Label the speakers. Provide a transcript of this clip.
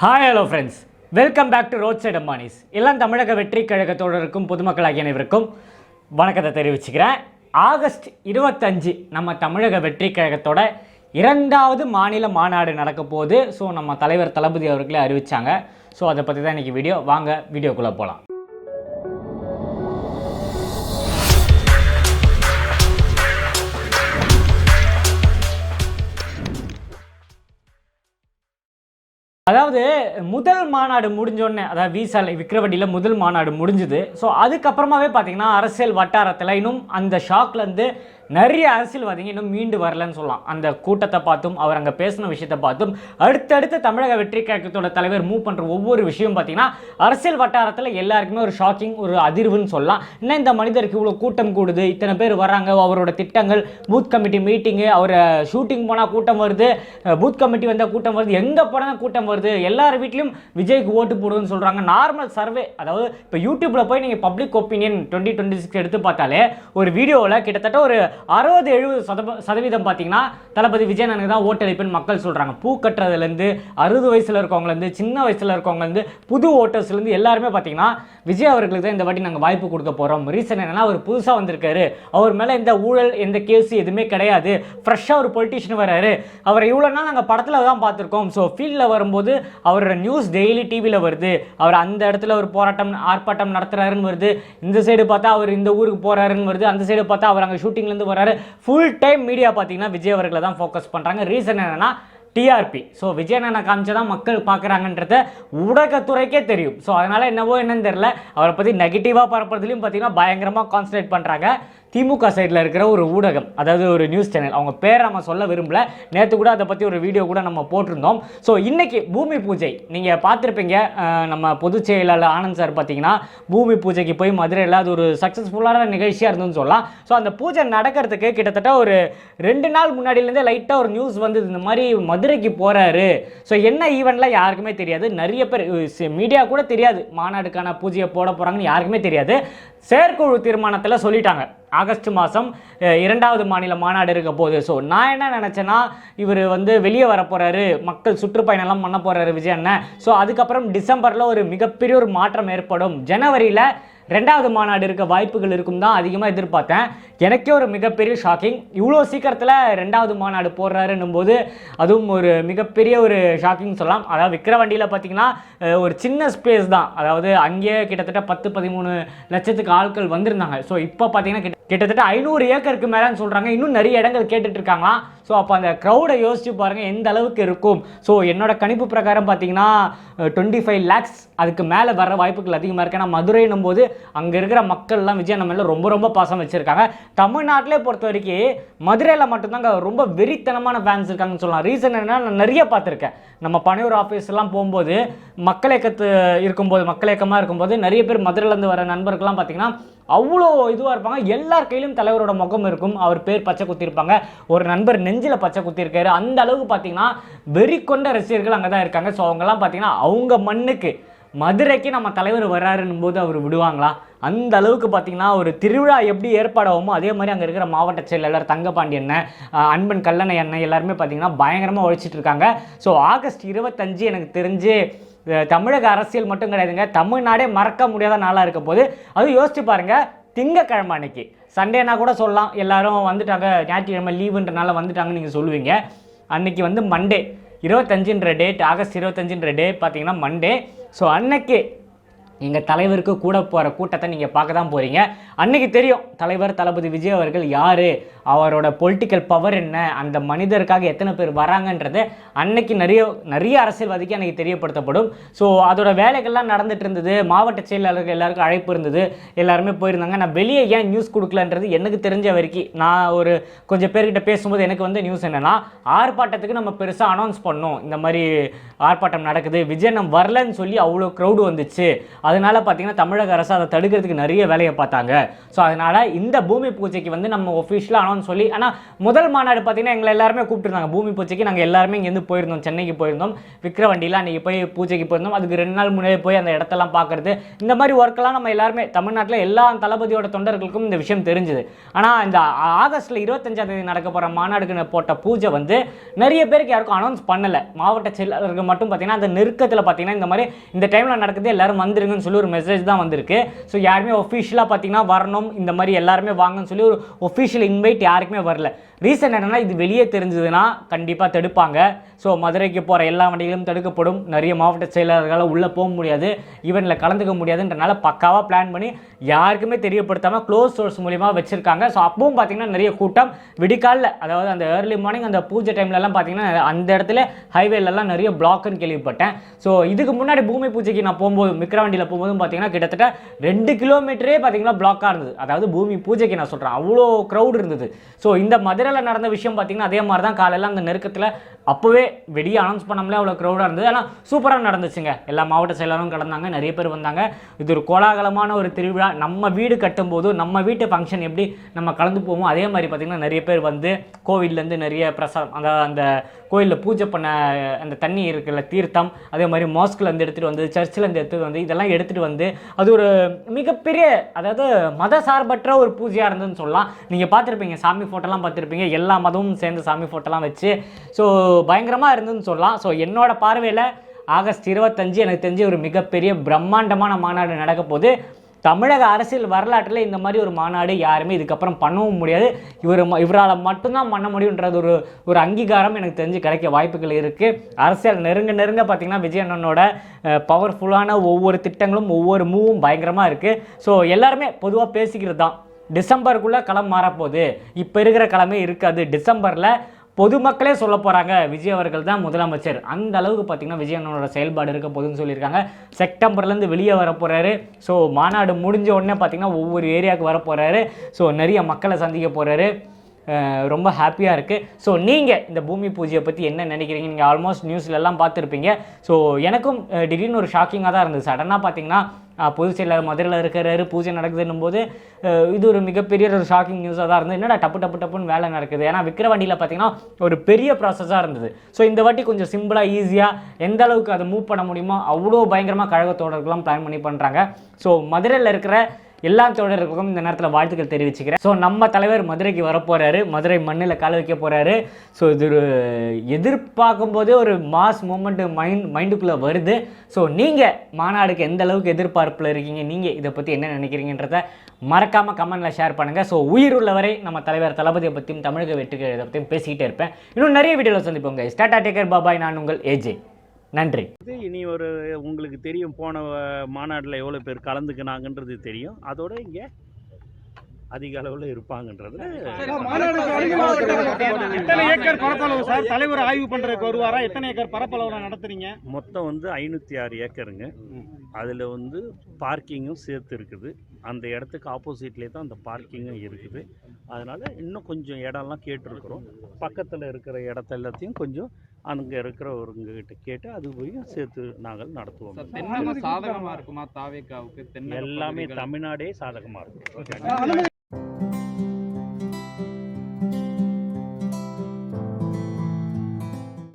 Speaker 1: Hi hello friends welcome back to roadside Ambanis எல்லாம் தமிழக வெற்றி கழகத்தோடருக்கும் பொதுமக்களாகிய அனைவருக்கும் வணக்கத்தை தெரிவிச்சுக்கிறேன். ஆகஸ்ட் இருபத்தஞ்சு நம்ம தமிழக வெற்றி கழகத்தோட இரண்டாவது மாநில மாநாடு நடக்க போகுது. ஸோ நம்ம தலைவர் தளபதி அவர்களே அறிவித்தாங்க ஸோ அதை பற்றி தான் இன்றைக்கி வீடியோ வாங்க வீடியோக்குள்ளே போகலாம் அதாவது முதல் மாநாடு முடிஞ்சோடனே அதாவது விசாலை விக்ரவடியில் முதல் மாநாடு முடிஞ்சுது. ஸோ அதுக்கப்புறமாவே பார்த்தீங்கன்னா அரசியல் வட்டாரத்தில் இன்னும் அந்த ஷாக்லேருந்து நிறைய அரசியல்வாதிங்க இன்னும் மீண்டு வரலன்னு சொல்லலாம். அந்த கூட்டத்தை பார்த்தும் அவர் அங்கே பேசின விஷயத்தை பார்த்தும் அடுத்தடுத்து தமிழக வெற்றி கழகத்தோட தலைவர் மூவ் பண்ணுற ஒவ்வொரு விஷயம் பார்த்தீங்கன்னா அரசியல் வட்டாரத்தில் எல்லாருக்குமே ஒரு ஷாக்கிங் ஒரு அதிர்வுன்னு சொல்லலாம். என்ன இந்த மனிதருக்கு இவ்வளோ கூட்டம் கூடுது? இத்தனை பேர் வராங்க அவரோட திட்டங்கள் பூத் கமிட்டி மீட்டிங்கு அவர் ஷூட்டிங் போனால் கூட்டம் வருது பூத் கமிட்டி வந்தால் கூட்டம் வருது எங்கே போனால் கூட்டம் வருது. எல்லார் வீட்லையும் விஜய்க்கு ஓட்டு போடுதுன்னு சொல்கிறாங்க நார்மல் சர்வே அதாவது இப்போ யூடியூப்பில் போய் நீங்கள் public opinion twenty twenty six எடுத்து பார்த்தாலே ஒரு வீடியோவில் கிட்டத்தட்ட ஒரு அறுபது எழுபது சதவ சதவீதம் பார்த்தீங்கன்னா தளபதி விஜயனுக்கு தான் ஓட்டளிப்புன்னு மக்கள் சொல்கிறாங்க பூ கட்டுறதுலேருந்து அறுபது வயசில் இருக்கவங்கலேருந்து சின்ன வயசில் இருக்கவங்கலேருந்து புது ஓட்டர்ஸ்லேருந்து எல்லாருமே பார்த்தீங்கன்னா விஜய் அவர்களுக்கு தான் இந்த வாட்டி நாங்கள் வாய்ப்பு கொடுக்க போகிறோம் ரீசன் என்னன்னா அவர் புதுசாக வந்திருக்காரு. அவர் மேலே எந்த ஊழல் எந்த கேஸ் எதுவுமே கிடையாது. ஃப்ரெஷ்ஷாக ஒரு பொலிட்டிஷியன் வராரு. அவரை இவ்வளோ நாள் நாங்கள் படத்தில் தான் பார்த்துருக்கோம். ஸோ ஃபீல்டில் வரும்போது அவரோட நியூஸ் டெய்லி டிவியில் வருது. அவர் அந்த இடத்துல ஒரு போராட்டம் ஆர்ப்பாட்டம் நடத்துறாருன்னு வருது. இந்த சைடு பார்த்தா அவர் இந்த ஊருக்கு போறாருன்னு வருது. அந்த சைடு பார்த்தா அவர் அங்கே ஷூட்டிங்லேருந்து வராரு ஃபுல் டைம் மீடியா பார்த்தீங்கன்னா விஜய் அவர்களை தான் ஃபோக்கஸ் பண்ணுறாங்க ரீசன் என்னன்னா டிஆர்பி ஸோ விஜயநகனை காமிச்சா தான் மக்கள் பார்க்குறாங்கன்றத ஊடகத்துறைக்கே தெரியும். ஸோ அதனால் என்னவோ என்னன்னு தெரில அவரை பற்றி நெகட்டிவாக பரப்புறதுலையும் பார்த்தீங்கன்னா பயங்கரமாக கான்சன்ட்ரேட் பண்ணுறாங்க திமுக சைடில் இருக்கிற ஒரு ஊடகம் அதாவது ஒரு நியூஸ் சேனல் அவங்க பேரை நம்ம சொல்ல விரும்பல. நேற்று கூட அதை பற்றி ஒரு வீடியோ கூட நம்ம போட்டிருந்தோம். ஸோ இன்றைக்கி பூமி பூஜை. நீங்கள் பார்த்துருப்பீங்க நம்ம பொதுச் செயலாளர் ஆனந்த் சார் பார்த்தீங்கன்னா பூமி பூஜைக்கு போய் மதுரையில் அது ஒரு சக்ஸஸ்ஃபுல்லான நிகழ்ச்சியாக இருந்ததுன்னு சொல்லலாம். ஸோ அந்த பூஜை நடக்கிறதுக்கு கிட்டத்தட்ட ஒரு ரெண்டு நாள் முன்னாடியிலேருந்தே லைட்டாக ஒரு நியூஸ் வந்து இந்த மாதிரி மதுரைக்கு போகிறாரு ஸோ என்ன ஈவெண்ட்லாம் யாருக்குமே தெரியாது. நிறைய பேர் மீடியா கூட தெரியாது. மாநாடுக்கான பூஜையை போட போகிறாங்கன்னு யாருக்குமே தெரியாது. செயற்குழு தீர்மானத்தில் சொல்லிட்டாங்க. ஆகஸ்ட் மாதம் இரண்டாவது மாநில மாநாடு இருக்க போகுது. ஸோ நான் என்ன நினச்சேன்னா இவர் வந்து வெளியே வர போகிறாரு மக்கள் சுற்றுப்பயணம்லாம் பண்ண போகிறாரு விஜய் அண்ணன். ஸோ அதுக்கப்புறம் டிசம்பரில் ஒரு மிகப்பெரிய ஒரு மாற்றம் ஏற்படும். ஜனவரியில் ரெண்டாவது மாநாடு இருக்க வாய்ப்புகள் இருக்கும் தான் அதிகமாக எதிர்பார்த்தேன். எனக்கே ஒரு மிகப்பெரிய ஷாக்கிங். இவ்வளோ சீக்கிரத்தில் ரெண்டாவது மாநாடு போடுறாருன்னும் போது அதுவும் ஒரு மிகப்பெரிய ஒரு ஷாக்கிங் சொல்லலாம். அதாவது விக்ரவண்டியில் பார்த்தீங்கன்னா ஒரு சின்ன ஸ்பேஸ் தான். அதாவது அங்கேயே கிட்டத்தட்ட பத்து பதிமூணு லட்சத்துக்கு ஆட்கள் வந்திருந்தாங்க. ஸோ இப்போ பார்த்தீங்கன்னா கிட்ட- கிட்டத்தட்ட ஐநூறு ஏக்கருக்கு மேலேன்னு சொல்கிறாங்க இன்னும் நிறைய இடங்கள் கேட்டுட்ருக்காங்களாம் ஸோ அப்போ அந்த க்ரௌடை யோசிச்சு பாருங்கள் எந்த அளவுக்கு இருக்கும். ஸோ என்னோட கணிப்பு பிரகாரம் பார்த்தீங்கன்னா டுவெண்ட்டி ஃபைவ் லேக்ஸ் அதுக்கு மேலே வர வாய்ப்புகள் அதிகமாக இருக்குது ஏன்னா மதுரைன்னும் போது அங்கே இருக்கிற மக்கள்லாம் விஜய் நம்ம மேலே ரொம்ப ரொம்ப பாசம் வச்சுருக்காங்க. தமிழ்நாட்டிலே பொறுத்த வரைக்கும் மதுரையில் மட்டும்தாங்க ரொம்ப வெறித்தனமான ஃபேன்ஸ் இருக்காங்கன்னு சொல்லலாம். ரீசன் என்னன்னா நான் நிறைய பார்த்துருக்கேன். நம்ம பனையூர் ஆஃபீஸ்லாம் போகும்போது மக்கள் இயக்கத்து இருக்கும்போது மக்கள் இயக்கமாக இருக்கும்போது நிறைய பேர் மதுரையிலேருந்து வர நண்பர்கள்லாம் பார்த்தீங்கன்னா அவ்வளோ இதுவாக இருப்பாங்க. எல்லார் கையிலும் தலைவரோட முகம் இருக்கும். அவர் பேர் பச்சை குத்திருப்பாங்க. ஒரு நண்பர் நெஞ்சில் பச்சை குத்திருக்காரு. அந்த அளவுக்கு பார்த்தீங்கன்னா வெறி கொண்ட ரசிகர்கள் அங்கே தான் இருக்காங்க. ஸோ அவங்கெல்லாம் பார்த்தீங்கன்னா அவங்க மண்ணுக்கு மதுரைக்கு நம்ம தலைவர் வர்றாருன்னும் போது அவர் விடுவாங்களா? அந்த அளவுக்கு பார்த்தீங்கன்னா ஒரு திருவிழா எப்படி ஏற்பாடாகுமோ அதே மாதிரி அங்கே இருக்கிற மாவட்ட செயலாளர் தங்கபாண்டி அண்ணன் அன்பன் கல்லணை அண்ணன் எல்லாருமே பார்த்தீங்கன்னா பயங்கரமாக உழைச்சிட்டு இருக்காங்க. ஸோ ஆகஸ்ட் இருபத்தஞ்சு எனக்கு தெரிஞ்சு தமிழக அரசியல் மட்டும் கிடையாதுங்க. தமிழ்நாடே மறக்க முடியாத நாளாக இருக்க போது அதுவும் யோசிச்சு பாருங்கள் திங்கக்கிழமை அன்னைக்கு. சண்டேனா கூட சொல்லலாம் எல்லாரும் வந்துட்டாங்க ஞாயிற்றுக்கிழமை லீவுன்றனால வந்துட்டாங்கன்னு நீங்கள் சொல்லுவீங்க. அன்னைக்கு வந்து மண்டே இருபத்தஞ்சுன்ற டேட் ஆகஸ்ட் இருபத்தஞ்சுன்ற டே பார்த்தீங்கன்னா மண்டே ஸோ அன்னைக்கே எங்கள் தலைவருக்கு கூட போகிற கூட்டத்தை நீங்கள் பார்க்க தான் போகிறீங்க அன்னைக்கு தெரியும் தலைவர் தளபதி விஜய் அவர்கள் யார்? அவரோட பொலிட்டிக்கல் பவர் என்ன? அந்த மனிதருக்காக எத்தனை பேர் வராங்கன்றது அன்னைக்கு நிறைய நிறைய அரசியல்வாதிக்கு அன்றைக்கி தெரியப்படுத்தப்படும். ஸோ அதோட வேலைகள்லாம் நடந்துட்டு இருந்தது. மாவட்ட செயலாளர்கள் எல்லாருக்கும் அழைப்பு இருந்தது. எல்லாருமே போயிருந்தாங்க. நான் வெளியே ஏன் நியூஸ் கொடுக்கலன்றது எனக்கு தெரிஞ்ச வரைக்கும் நான் ஒரு கொஞ்சம் பேர்கிட்ட பேசும்போது எனக்கு வந்து நியூஸ் என்னென்னா ஆர்ப்பாட்டத்துக்கு நம்ம பெருசாக அனௌன்ஸ் பண்ணோம். இந்த மாதிரி ஆர்ப்பாட்டம் நடக்குது. விஜய் நம்ம வரலன்னு சொல்லி அவ்வளோ க்ரௌடு வந்துச்சு. அதனால் பார்த்தீங்கன்னா தமிழக அரசு அதை தடுக்கிறதுக்கு நிறைய வேலையை பார்த்தாங்க. ஸோ அதனால இந்த பூமி பூஜைக்கு வந்து நம்ம ஒஃபிஷியலாக அனௌன்ஸ் சொல்லி ஆனால் முதல் மாநாடு பார்த்தீங்கன்னா எங்களை எல்லாருமே கூப்பிட்டுருந்தாங்க. பூமி பூஜைக்கு நாங்கள் எல்லாருமே இங்கேருந்து போயிருந்தோம் சென்னைக்கு போயிருந்தோம். விக்ரவண்டியில் அன்றைக்கி போய் பூஜைக்கு போயிருந்தோம். அதுக்கு ரெண்டு நாள் முன்னாடி போய் அந்த இடத்தெல்லாம் பார்க்குறது. இந்த மாதிரி ஒர்க்கெல்லாம் நம்ம எல்லாருமே தமிழ்நாட்டில் எல்லா தளபதியோட தொண்டர்களுக்கும் இந்த விஷயம் தெரிஞ்சுது. ஆனால் இந்த ஆகஸ்டில் இருபத்தஞ்சாம் தேதி நடக்க போகிற மாநாடுக்கு போட்ட பூஜை வந்து நிறைய பேருக்கு யாருக்கும் அனௌன்ஸ் பண்ணலை. மாவட்ட செயலாளருக்கு மட்டும் பார்த்தீங்கன்னா அந்த நெருக்கத்தில் பார்த்தீங்கன்னா இந்த மாதிரி இந்த டைமில் நடக்குது எல்லாரும் வாங்குன்னு சொல்லி ஒரு மெசேஜ் தான் வந்திருக்கு. ஸோ யாருமே ஒஃபிஷியலாக பார்த்தீங்கன்னா வரணும் இந்த மாதிரி எல்லாருமே வாங்கன்னு சொல்லி ஒரு ஒஃபிஷியல் இன்வைட் யாருக்குமே வரல. ரீசன் என்னன்னா இது வெளியே தெரிஞ்சதுன்னா கண்டிப்பாக தடுப்பாங்க. ஸோ மதுரைக்கு போகிற எல்லா வண்டிகளும் தடுக்கப்படும். நிறைய மாவட்ட செயலாளர்களால் உள்ளே போக முடியாது. ஈவெண்ட்டில் கலந்துக்க முடியாதுன்றனால பக்காவாக பிளான் பண்ணி யாருக்குமே தெரியப்படுத்தாமல் க்ளோஸ் சோர்ஸ் மூலிமா வச்சுருக்காங்க. ஸோ அப்பவும் பார்த்தீங்கன்னா நிறைய கூட்டம் விடிக்காலில் அதாவது அந்த ஏர்லி மார்னிங் அந்த பூஜை டைம்லலாம் பார்த்தீங்கன்னா அந்த இடத்துல ஹைவேலலாம் நிறைய பிளாக்குன்னு கேள்விப்பட்டேன். ஸோ இதுக்கு முன்னாடி பூமி பூஜைக்கு நான் போகும்போது மிக்ரவண்டியில் போகும்போதும் பார்த்தீங்கன்னா கிட்டத்தட்ட ரெண்டு கிலோமீட்டரே பார்த்தீங்கன்னா பிளாக்காக இருந்தது. அதாவது பூமி பூஜைக்கு நான் சொல்கிறேன் அவ்வளோ க்ரௌட் இருந்தது. ஸோ இந்த மதுரையில் நடந்த விஷயம் பார்த்தீங்கன்னா அதே மாதிரி தான் காலையில் அந்த நெருக்கத்தில் அப்போவே வெளியே அனௌன்ஸ் பண்ணாமலே அவ்வளோ க்ரௌடாக இருந்தது. ஆனால் சூப்பராக நடந்துச்சுங்க. எல்லா மாவட்ட செயலரும் கடந்தாங்க நிறைய பேர் வந்தாங்க. இது ஒரு கோலாகலமான ஒரு திருவிழா. நம்ம வீடு கட்டும்போது நம்ம வீட்டு ஃபங்க்ஷன் எப்படி நம்ம கலந்து போவோம் அதே மாதிரி பார்த்திங்கன்னா நிறைய பேர் வந்து கோவில்லேருந்து நிறைய பிரசாதம் அந்த அந்த கோயிலில் பூஜை பண்ண அந்த தண்ணி இருக்குல்ல தீர்த்தம் அதே மாதிரி மாஸ்கில் இருந்து எடுத்துகிட்டு வந்து சர்ச்சில் இருந்து எடுத்துகிட்டு வந்து இதெல்லாம் எடுத்துகிட்டு வந்து அது ஒரு மிகப்பெரிய அதாவது மத சார்பற்ற ஒரு பூஜையாக இருந்ததுன்னு சொல்லலாம். நீங்கள் பார்த்துருப்பீங்க சாமி ஃபோட்டோலாம் பார்த்துருப்பீங்க எல்லா மதமும் சேர்ந்து சாமி ஃபோட்டோலாம் வச்சு. ஸோ பயங்கரமாக இருந்ததுன்னு சொல்லலாம். ஸோ என்னோடய பார்வையில் ஆகஸ்ட் இருபத்தஞ்சு எனக்கு தெரிஞ்சு ஒரு மிகப்பெரிய பிரம்மாண்டமான மாநாடு நடக்க போகுது தமிழக அரசியல் வரலாற்றில் இந்த மாதிரி ஒரு மாநாடு யாருமே இதுக்கப்புறம் பண்ணவும் முடியாது. இவர் இவரால் மட்டும்தான் பண்ண முடியுன்றது ஒரு ஒரு அங்கீகாரம் எனக்கு தெரிஞ்சு கிடைக்க வாய்ப்புகள் இருக்குது அரசியல் நெருங்க நெருங்க பார்த்திங்கன்னா விஜய் அண்ணனோட பவர்ஃபுல்லான ஒவ்வொரு திட்டங்களும் ஒவ்வொரு மூவும் பயங்கரமாக இருக்குது ஸோ எல்லாருமே பொதுவாக பேசிக்கிறது தான் டிசம்பருக்குள்ளே களம் மாறப்போகுது. இப்போ இருக்கிற களமே இருக்காது. டிசம்பரில் பொதுமக்களே சொல்ல போகிறாங்க விஜய் அவர்கள் தான் முதலமைச்சர். அந்த அளவுக்கு பார்த்திங்கன்னா விஜய் அண்ணனோட செயல்பாடு இருக்க போதுன்னு சொல்லியிருக்காங்க. செப்டம்பர்லேருந்து வெளியே வர போகிறாரு ஸோ மாநாடு முடிஞ்ச உடனே பார்த்தீங்கன்னா ஒவ்வொரு ஏரியாவுக்கு வர போகிறாரு ஸோ நிறைய மக்களை சந்திக்க போகிறாரு ரொம்ப ஹாப்பியாக இருக்குது ஸோ நீங்கள் இந்த பூமி பூஜையை பற்றி என்ன நினைக்கிறீங்க? நீங்கள் ஆல்மோஸ்ட் நியூஸ்லலாம் பார்த்துருப்பீங்க. ஸோ எனக்கும் திடீர்னு ஒரு ஷாக்கிங்காக தான் இருந்தது. சடனாக பார்த்தீங்கன்னா புதுச்சேரியில் மதுரையில் இருக்கிறாரு பூஜை நடக்குதுன்னும் போது இது ஒரு மிகப்பெரிய ஒரு ஷாக்கிங் நியூஸாக தான் இருந்தது. என்னடா டப்பு டப்பு டப்புன்னு வேலை நடக்குது. ஏன்னா விக்ரவாண்டியில் பார்த்தீங்கன்னா ஒரு பெரிய ப்ராசஸாக இருந்தது. ஸோ இந்த வாட்டி கொஞ்சம் சிம்பிளாக ஈஸியாக எந்த அளவுக்கு அதை மூவ் பண்ண முடியுமோ அவ்வளோ பயங்கரமாக கழகத்தோடர்கள்லாம் பிளான் பண்ணி பண்ணுறாங்க ஸோ மதுரையில் இருக்கிற எல்லா தோழர்களுக்கும் இந்த நேரத்தில் வாழ்த்துக்கள் தெரிவிச்சுக்கிறேன். ஸோ நம்ம தலைவர் மதுரைக்கு வரப்போகிறாரு மதுரை மண்ணில் கால வைக்க போகிறாரு ஸோ இது ஒரு எதிர்பார்க்கும் போதே ஒரு மாஸ் மூமெண்ட் மைண்ட் மைண்டுக்குள்ளே வருது. ஸோ நீங்கள் மாநாடுக்கு எந்த அளவுக்கு எதிர்பார்ப்பில் இருக்கீங்க? நீங்கள் இதை பற்றி என்ன நினைக்கிறீங்கன்றத மறக்காமல் கமெண்ட்டில் ஷேர் பண்ணுங்கள் ஸோ உயிர் உள்ளவரை நம்ம தலைவர் தளபதியை பற்றியும் தமிழக வெற்றிகளை இதை பற்றியும் பேசிக்கிட்டே இருப்பேன். இன்னும் நிறைய வீடியோவில் சந்திப்போங்க ஸ்டாட்டா டேக்கர் பாபாய் நான் உங்கள் ஏஜே நன்றி.
Speaker 2: இது இனி ஒரு உங்களுக்கு தெரியும் போன அஹ், மாநாடுல எவ்வளோ பேர் கலந்துக்கினாங்கன்றது தெரியும். அதோட இங்கே அதிக அளவில் இருப்பாங்கன்றது
Speaker 3: எத்தனை ஏக்கர் பரப்பளவு சார்? தலைவர் ஆய்வு பண்றதுக்கு வருவாரா? எத்தனை ஏக்கர் பரப்பளவுல நடத்துறீங்க?
Speaker 2: மொத்தம் வந்து ஐநூற்றி ஆறு ஏக்கருங்க. அதில் வந்து பார்க்கிங்கும் சேர்த்து இருக்குது. அந்த இடத்துக்கு ஆப்போசிட்லேயே தான் அந்த பார்க்கிங்கும் இருக்குது. அதனால் இன்னும் கொஞ்சம் இடம்லாம் கேட்டிருக்கிறோம். பக்கத்தில் இருக்கிற இடத்த எல்லாத்தையும் கொஞ்சம் அங்கே இருக்கிறவங்ககிட்ட கேட்டு அது போய் சேர்த்து நாங்கள் நடத்துவோம்
Speaker 4: தென்னக சாதகமா இருக்குமா? தாவேக்காவுக்கு
Speaker 2: எல்லாமே தமிழ்நாடே சாதகமாக இருக்கும்